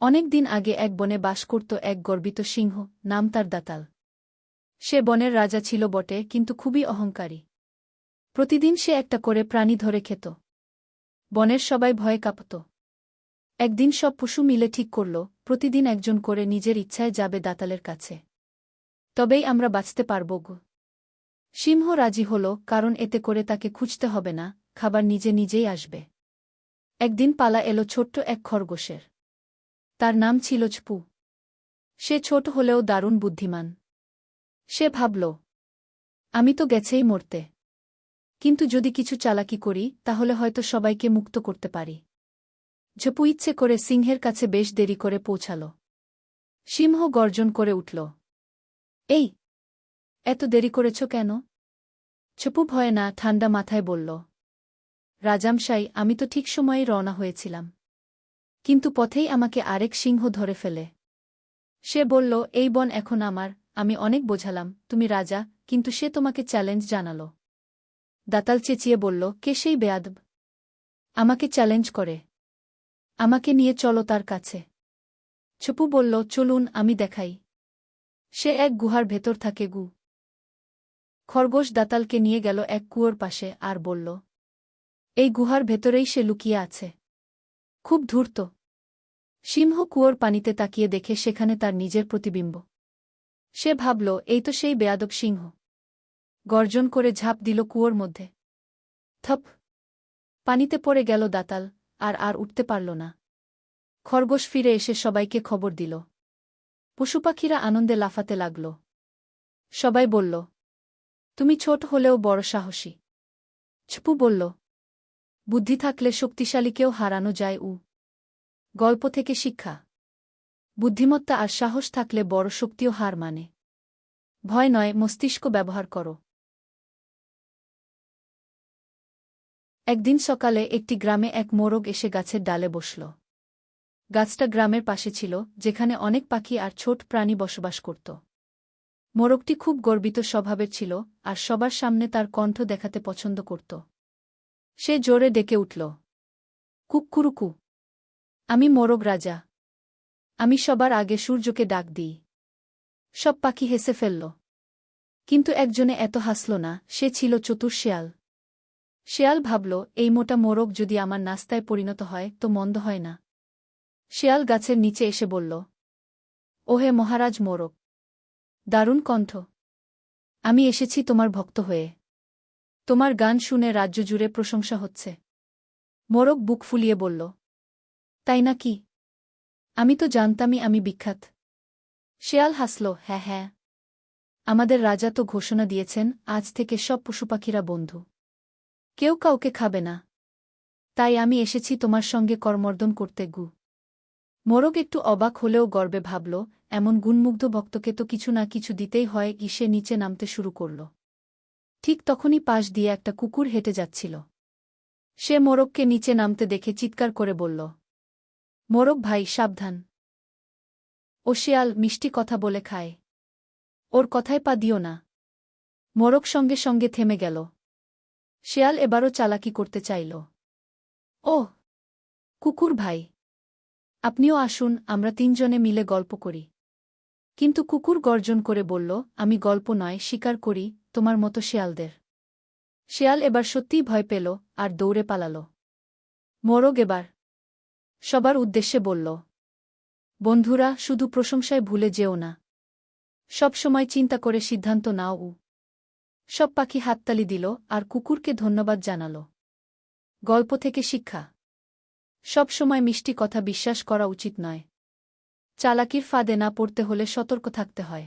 অনেক দিন আগে এক বনে বাস করত এক গর্বিত সিংহ, নাম তার দাতাল। সে বনের রাজা ছিল বটে, কিন্তু খুবই অহংকারী। প্রতিদিন সে একটা করে প্রাণী ধরে খেত। বনের সবাই ভয়ে কাঁপত। একদিন সব পশু মিলে ঠিক করল, প্রতিদিন একজন করে নিজের ইচ্ছায় যাবে দাতালের কাছে। তবেই আমরা বাঁচতে পারব গো। সিংহ রাজি হল, কারণ এতে করে তাকে খুঁজতে হবে না, খাবার নিজে নিজেই আসবে। একদিন পালা এলো ছোট্ট এক খরগোশের। তার নাম ছিল চপু সে ছোট হলেও দারুণ বুদ্ধিমান। সে ভাবল, আমি তো গেছেই মরতে। কিন্তু যদি কিছু চালাকি করি, তাহলে হয়তো সবাইকে মুক্ত করতে পারি। ঝপু ইচ্ছে করে সিংহের কাছে বেশ দেরি করে পৌঁছাল। সিংহ গর্জন করে উঠল, এই, এত দেরি করেছ কেন? ছপু ভয়ে না ঠান্ডা মাথায় বলল, রাজামশাই, আমি তো ঠিক সময়েই রওনা হয়েছিলাম। কিন্তু পথেই আমাকে আরেক সিংহ ধরে ফেলে। সে বলল, এই বন এখন আমার, আমি অনেক বোঝালাম, তুমি রাজা, কিন্তু সে তোমাকে চ্যালেঞ্জ জানাল। দাতাল চেঁচিয়ে বলল, কে সেই বেয়াদব? আমাকে চ্যালেঞ্জ করে। আমাকে নিয়ে চলো তার কাছে। ছপু বলল, চলুন, আমি দেখাই। সে এক গুহার ভেতর থাকে গু। খরগোশ দাতালকে নিয়ে গেল এক কুয়োর পাশে আর বলল, এই গুহার ভেতরেই সে লুকিয়ে আছে। খুব ধূর্ত সিংহ কুয়োর পানিতে তাকিয়ে দেখে সেখানে তার নিজের প্রতিবিম্ব। সে ভাবল, এই তো সেই বেয়াদব সিংহ। গর্জন করে ঝাঁপ দিল কুয়োর মধ্যে। থপ! পানিতে পড়ে গেল দাতাল, আর আর উঠতে পারল না। খরগোশ ফিরে এসে সবাইকে খবর দিল। পশুপাখিরা আনন্দে লাফাতে লাগল। সবাই বলল, তুমি ছোট হলেও বড় সাহসী। ছপু বলল, বুদ্ধি থাকলে শক্তিশালীকেও হারানো যায় উ গল্প থেকে শিক্ষা। বুদ্ধিমত্তা আর সাহস থাকলে বড় শক্তিও হার মানে। ভয় নয়, মস্তিষ্ক ব্যবহার করো। একদিন সকালে একটি গ্রামে এক মোরগ এসে গাছের ডালে বসল। গাছটা গ্রামের পাশে ছিল, যেখানে অনেক পাখি আর ছোট প্রাণী বসবাস করত। মোরগটি খুব গর্বিত স্বভাবের ছিল আর সবার সামনে তার কণ্ঠ দেখাতে পছন্দ করত। সে জোরে ডেকে উঠল কুক্কুরুকু আমি মোরগ রাজা। আমি সবার আগে সূর্যকে ডাক দিই। সব পাখি হেসে ফেলল। কিন্তু একজনে এত হাসল না, সে ছিল চতুর শেয়াল। শেয়াল ভাবল, এই মোটা মোরগ যদি আমার নাস্তায় পরিণত হয়, তো মন্দ হয় না। শেয়াল গাছের নিচে এসে বলল, ওহে মহারাজ মোরগ, দারুণ কণ্ঠ। আমি এসেছি তোমার ভক্ত হয়ে। তোমার গান শুনে রাজ্য জুড়ে প্রশংসা হচ্ছে। মোরগ বুক ফুলিয়ে বলল তাই না কি? আমি তো জানতামই আমি বিখ্যাত। শেয়াল হাসল হ্যাঁ হ্যাঁ। আমাদের রাজা তো ঘোষণা দিয়েছেন, আজ থেকে সব পশুপাখিরা বন্ধু। কেউ কাউকে খাবে না। তাই আমি এসেছি তোমার সঙ্গে করমর্দন করতে, গু। মোরগ একটু অবাক হলেও গর্বে ভাবল, এমন গুণমুগ্ধ ভক্তকে তো কিছু না কিছু দিতেই হয়, ইসে নিচে নামতে শুরু করল। ঠিক তখনই পাশ দিয়ে একটা কুকুর হেঁটে যাচ্ছিল। সে মোরগকে নিচে নামতে দেখে চিৎকার করে বলল মোরগ ভাই, সাবধান। ও শেয়াল মিষ্টি কথা বলে খায়। ওর কথায় পা দিও না। মোরগ সঙ্গে সঙ্গে থেমে গেল। শেয়াল এবারও চালাকি করতে চাইল। ও কুকুর ভাই। আপনিও আসুন, আমরা তিনজনে মিলে গল্প করি। কিন্তু কুকুর গর্জন করে বলল, আমি গল্প নয় স্বীকার করি, তোমার মতো শেয়ালদের। শেয়াল এবার সত্যিই ভয় পেল আর দৌড়ে পালাল। মোরগ এবার সবার উদ্দেশ্যে বলল, বন্ধুরা, শুধু প্রশংসায় ভুলে যেও না। সব সময় চিন্তা করে সিদ্ধান্ত নাও উ। সব পাখি হাততালি দিল আর কুকুরকে ধন্যবাদ জানাল। গল্প থেকে শিক্ষা, সব সময় মিষ্টি কথা বিশ্বাস করা উচিত নয়। চালাকির ফাঁদে না পড়তে হলে সতর্ক থাকতে হয়।